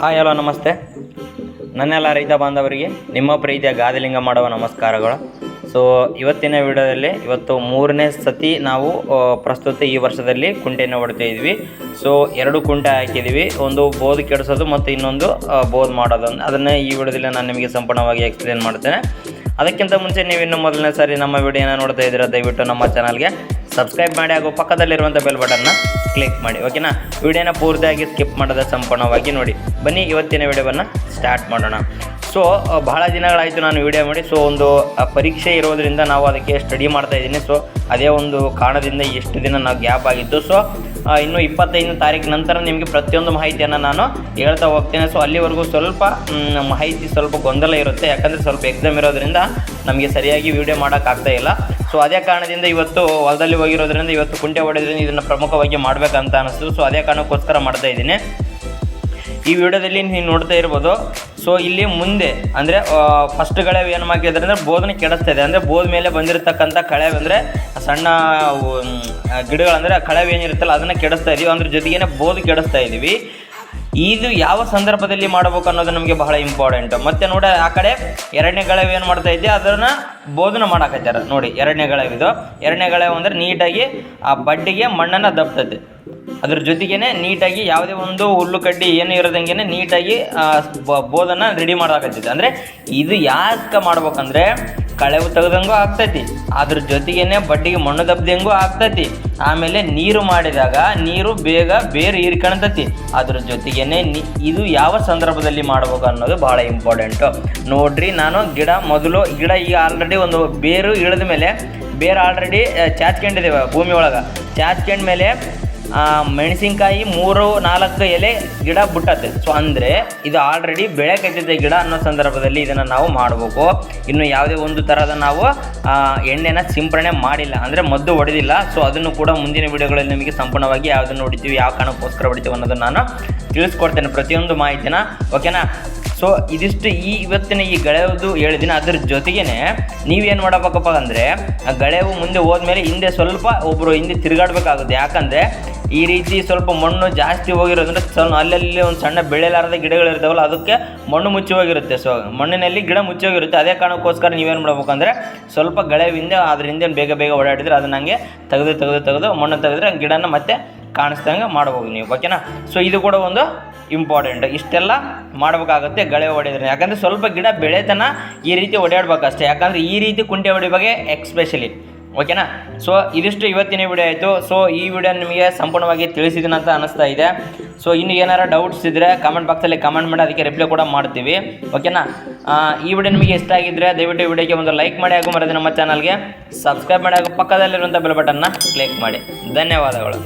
Hi, hello, ನಮಸ್ತೆ. ನನ್ನೆಲ್ಲ ರೈತ ಬಾಂಧವರಿಗೆ ನಿಮ್ಮ ಪ್ರೀತಿಯ ಗಾದಲಿಂಗ ಮಾಡುವ ನಮಸ್ಕಾರಗಳು. ಸೊ ಇವತ್ತಿನ ವಿಡಿಯೋದಲ್ಲಿ ಇವತ್ತು ಮೂರನೇ ಸತಿ ನಾವು ಪ್ರಸ್ತುತ ಈ ವರ್ಷದಲ್ಲಿ ಕುಂಟೆಯನ್ನು ಹೊಡ್ತಾ ಇದ್ವಿ. ಸೊ ಎರಡು ಕುಂಟೆ ಹಾಕಿದ್ವಿ. ಒಂದು ಬೋಧ ಕೆಡಿಸೋದು ಮತ್ತು ಇನ್ನೊಂದು ಬೋಧ ಮಾಡೋದು. ಅದನ್ನೇ ಈ ವಿಡಿಯೋದಲ್ಲಿ ನಾನು ನಿಮಗೆ ಸಂಪೂರ್ಣವಾಗಿ ಎಕ್ಸ್ಪ್ಲೇನ್ ಮಾಡ್ತೇನೆ. ಅದಕ್ಕಿಂತ ಮುಂಚೆ ನೀವು ಇನ್ನು ಮೊದಲನೇ ಸಾರಿ ನಮ್ಮ ವಿಡಿಯೋನ ನೋಡ್ತಾ ಇದ್ದೀರಾ, ದಯವಿಟ್ಟು ನಮ್ಮ ಚಾನಲ್ಗೆ ಸಬ್ಸ್ಕ್ರೈಬ್ ಮಾಡಿ ಹಾಗೂ ಪಕ್ಕದಲ್ಲಿರುವಂಥ ಬೆಲ್ ಬಟನ್ನ ಕ್ಲಿಕ್ ಮಾಡಿ. ಓಕೆನಾ ವಿಡಿಯೋನ ಪೂರ್ತಿಯಾಗಿ ಸ್ಕಿಪ್ ಮಾಡೋದ ಸಂಪೂರ್ಣವಾಗಿ ನೋಡಿ. ಬನ್ನಿ ಇವತ್ತಿನ ವಿಡಿಯೋವನ್ನು ಸ್ಟಾರ್ಟ್ ಮಾಡೋಣ. ಸೊ ಬಹಳ ದಿನಗಳಾಯಿತು ನಾನು ವಿಡಿಯೋ ಮಾಡಿ. ಸೊ ಒಂದು ಪರೀಕ್ಷೆ ಇರೋದರಿಂದ ನಾವು ಅದಕ್ಕೆ ಸ್ಟಡಿ ಮಾಡ್ತಾ ಇದ್ದೀನಿ. ಸೊ ಅದೇ ಒಂದು ಕಾರಣದಿಂದ ಎಷ್ಟು ದಿನ ನಾವು ಗ್ಯಾಪ್ ಆಗಿತ್ತು ಸೊ ಇನ್ನು ಇಪ್ಪತ್ತೈದನೇ ತಾರೀಕು ನಂತರ ನಿಮಗೆ ಪ್ರತಿಯೊಂದು ಮಾಹಿತಿಯನ್ನು ನಾನು ಹೇಳ್ತಾ ಹೋಗ್ತೇನೆ. ಸೊ ಅಲ್ಲಿವರೆಗೂ ಸ್ವಲ್ಪ ಮಾಹಿತಿ ಸ್ವಲ್ಪ ಗೊಂದಲ ಇರುತ್ತೆ. ಯಾಕಂದರೆ ಸ್ವಲ್ಪ ಎಕ್ಸಾಮ್ ಇರೋದ್ರಿಂದ ನಮಗೆ ಸರಿಯಾಗಿ ವಿಡಿಯೋ ಮಾಡೋಕ್ಕಾಗ್ತಾ ಇಲ್ಲ. ಸೊ ಅದೇ ಕಾರಣದಿಂದ ಇವತ್ತು ಹೊಲದಲ್ಲಿ ಹೋಗಿರೋದ್ರಿಂದ, ಇವತ್ತು ಕುಂಟೆ ಹೊಡೆದ್ರಿಂದ ಇದನ್ನು ಪ್ರಮುಖವಾಗಿ ಮಾಡಬೇಕಂತ ಅನಿಸ್ತು. ಸೊ ಅದೇ ಕಾರಣಕ್ಕೋಸ್ಕರ ಮಾಡ್ತಾ ಇದ್ದೀನಿ. ಈ ವಿಡಿಯೋದಲ್ಲಿ ನೀವು ನೋಡ್ತಾ ಇರ್ಬೋದು. ಸೊ ಇಲ್ಲಿ ಮುಂದೆ, ಅಂದರೆ ಫಸ್ಟ್ ಕಳೆ ಏನು ಮಾಡಿದ್ರೆ ಅಂದರೆ ಬೋಧನೆ ಕೆಡಿಸ್ತಾ ಇದೆ. ಅಂದರೆ ಬೋದ ಮೇಲೆ ಬಂದಿರತಕ್ಕಂಥ ಕಳೆ ಅಂದರೆ ಸಣ್ಣ ಗಿಡಗಳಂದರೆ ಕಳೆ ಏನಿರುತ್ತಲ್ಲ ಅದನ್ನು ಕೆಡಿಸ್ತಾ ಇದೀವಿ. ಅದ್ರ ಜೊತೆಗೇನೆ ಬೋಧ ಕೆಡಿಸ್ತಾ ಇದ್ದೀವಿ ಇದು ಯಾವ ಸಂದರ್ಭದಲ್ಲಿ ಮಾಡಬೇಕು ಅನ್ನೋದು ನಮಗೆ ಬಹಳ ಇಂಪಾರ್ಟೆಂಟ್ ಮತ್ತೆ ನೋಡಿ, ಆ ಕಡೆ ಎರಡನೇ ಗಳವು ಏನು ಮಾಡ್ತಾ ಇದ್ದೆ ಅದನ್ನು ಬೋಧನ ಮಾಡಾಕತ್ತಾರ ನೋಡಿ, ಎರಡನೇ ಗಳವಿದು ಎರಡನೇ ಗಳವು ಅಂದ್ರೆ ನೀಟಾಗಿ ಆ ಬಡ್ಡಿಗೆ ಮಣ್ಣನ್ನು ದಬ್ತದೆ. ಅದ್ರ ಜೊತೆಗೇನೆ ನೀಟಾಗಿ ಯಾವುದೇ ಒಂದು ಹುಲ್ಲು ಕಡ್ಡಿ ಏನು ಇರೋದಂಗೆ ನೀಟಾಗಿ ಬೋಧನ ರೆಡಿ ಮಾಡಾಕತ್ತೈತಿ ಅಂದರೆ ಇದು ಯಾಕೆ ಮಾಡ್ಬೇಕಂದ್ರೆ ಕಳೆವು ತೆಗ್ದಂಗೂ ಆಗ್ತೈತಿ ಅದ್ರ ಜೊತೆಗೇನೆ ಬಡ್ಡಿಗೆ ಮಣ್ಣು ದಬ್ದಂಗೂ ಆಗ್ತೈತಿ. ಆಮೇಲೆ ನೀರು ಮಾಡಿದಾಗ ನೀರು ಬೇಗ ಬೇರೆ ಹೀರ್ಕೊಳ್ತೈತಿ. ಅದ್ರ ಜೊತೆಗೇನೆ ಇದು ಯಾವ ಸಂದರ್ಭದಲ್ಲಿ ಮಾಡ್ಬೇಕು ಅನ್ನೋದು ಭಾಳ ಇಂಪಾರ್ಟೆಂಟು ನೋಡ್ರಿ ನಾನು ಗಿಡ ಮೊದಲು ಗಿಡ ಈಗ ಆಲ್ರೆಡಿ ಒಂದು ಬೇರು ಇಳಿದ ಮೇಲೆ ಬೇರು ಆಲ್ರೆಡಿ ಚಾಚ್ಕೊಂಡಿದ್ದೇವೆ ಭೂಮಿ ಒಳಗೆ. ಚಾಚ್ಕೊಂಡ ಮೇಲೆ ಆ, ಮೆಣಸಿನ್ಕಾಯಿ ಮೂರು ನಾಲ್ಕು ಎಲೆ ಗಿಡ ಬಿಟ್ಟತ್ತೆ ಸೊ ಅಂದರೆ ಇದು ಆಲ್ರೆಡಿ ಬೆಳೆ ಕಟ್ಟಿದ ಗಿಡ ಅನ್ನೋ ಸಂದರ್ಭದಲ್ಲಿ ಇದನ್ನು ನಾವು ಮಾಡಬೇಕು. ಇನ್ನು ಯಾವುದೇ ಒಂದು ಥರದ ನಾವು ಎಣ್ಣೆನ ಸಿಂಪರಣೆ ಮಾಡಿಲ್ಲ. ಅಂದರೆ ಮದ್ದು ಹೊಡೆದಿಲ್ಲ. ಸೊ ಅದನ್ನು ಕೂಡ ಮುಂದಿನ ವಿಡಿಯೋಗಳಲ್ಲಿ ನಿಮಗೆ ಸಂಪೂರ್ಣವಾಗಿ ಯಾವುದನ್ನು ಹೊಡಿತೀವಿ, ಯಾವ ಕಾರಣಕ್ಕೋಸ್ಕರ ಹೊಡಿತೀವಿ ಅನ್ನೋದನ್ನು ನಾನು ತಿಳಿಸ್ಕೊಡ್ತೇನೆ ಪ್ರತಿಯೊಂದು ಮಾಹಿತಿನ. ಓಕೆನಾ ಸೊ ಇದಿಷ್ಟು ಈ ಇವತ್ತಿನ ಈ ಗೆಳೆಯದು ಹೇಳಿದಿನ ಅದ್ರ ಜೊತೆಗೇನೆ ನೀವೇನು ಮಾಡಬೇಕಪ್ಪ ಅಂದರೆ, ಆ ಗಳೆವು ಮುಂದೆ ಹೋದ್ಮೇಲೆ ಹಿಂದೆ ಸ್ವಲ್ಪ ಒಬ್ಬರು ಹಿಂದೆ ತಿರುಗಾಡಬೇಕಾಗುತ್ತೆ. ಯಾಕಂದರೆ ಈ ರೀತಿ ಸ್ವಲ್ಪ ಮಣ್ಣು ಜಾಸ್ತಿ ಹೋಗಿರೋದ್ರಿಂದ ಸ್ವಲ್ಪ ಅಲ್ಲಲ್ಲಿ ಒಂದು ಸಣ್ಣ ಬೆಳೆಲಾರದ ಗಿಡಗಳು ಇರ್ತಾವಲ್ಲ, ಅದಕ್ಕೆ ಮಣ್ಣು ಮುಚ್ಚಿ ಹೋಗಿರುತ್ತೆ ಸೊ ಮಣ್ಣಿನಲ್ಲಿ ಗಿಡ ಮುಚ್ಚಿ ಹೋಗಿರುತ್ತೆ ಅದೇ ಕಾರಣಕ್ಕೋಸ್ಕರ ನೀವೇನು ಮಾಡ್ಬೇಕಂದ್ರೆ ಸ್ವಲ್ಪ ಗಳೆವಿಂದ ಅದ್ರ ಹಿಂದೆ ಬೇಗ ಬೇಗ ಓಡಾಡಿದ್ರೆ ಅದನ್ನ ಹಂಗೆ ತೆಗೆದು ತೆಗೆದು ತೆಗೆದು ಮಣ್ಣು ತೆಗೆದ್ರೆ ಗಿಡನ ಮತ್ತೆ ಕಾಣಿಸ್ದಂಗೆ ಮಾಡ್ಬೋದು ನೀವು. ಓಕೆನಾ ಸೊ ಇದು ಕೂಡ ಒಂದು ಇಂಪಾರ್ಟೆಂಟ್ ಇಷ್ಟೆಲ್ಲ ಮಾಡಬೇಕಾಗುತ್ತೆ ಗಳೆ ಹೊಡೆದ್ರೆ. ಯಾಕಂದರೆ ಸ್ವಲ್ಪ ಗಿಡ ಬೆಳೆತನ ಈ ರೀತಿ ಓಡಾಡ್ಬೇಕಷ್ಟೇ. ಯಾಕಂದರೆ ಈ ರೀತಿ ಕುಂಟೆ ಹೊಡಿಬೇಕಾಗೆ ಎಕ್ಸ್ಪೆಷಲಿ ಓಕೆನಾ ಸೊ ಇದಿಷ್ಟು ಇವತ್ತಿನ ವಿಡಿಯೋ ಆಯಿತು. ಸೊ ಈ ವಿಡಿಯೋ ನಿಮಗೆ ಸಂಪೂರ್ಣವಾಗಿ ತಿಳಿಸಿದ್ದೀನಿ ಅಂತ ಅನಿಸ್ತಾ ಇದೆ. ಸೊ ಇನ್ನು ಏನಾರ ಡೌಟ್ಸ್ ಇದ್ದರೆ ಕಮೆಂಟ್ ಬಾಕ್ಸಲ್ಲಿ ಕಮೆಂಟ್ ಮಾಡಿ, ಅದಕ್ಕೆ ರಿಪ್ಲೈ ಕೂಡ ಮಾಡ್ತೀವಿ. ಓಕೆನಾ ಈ ವಿಡಿಯೋ ನಿಮಗೆ ಇಷ್ಟ ಆಗಿದ್ದರೆ ದಯವಿಟ್ಟು ಈ ವಿಡಿಯೋಗೆ ಒಂದು ಲೈಕ್ ಮಾಡಿ ಹಾಗೂ ಮರದಿ ನಮ್ಮ ಚಾನಲ್ಗೆ ಸಬ್ಸ್ಕ್ರೈಬ್ ಮಾಡಿ ಹಾಗೂ ಪಕ್ಕದಲ್ಲಿರುವಂಥ ಬೆಲ್ ಬಟನ್ನ ಕ್ಲಿಕ್ ಮಾಡಿ. ಧನ್ಯವಾದಗಳು.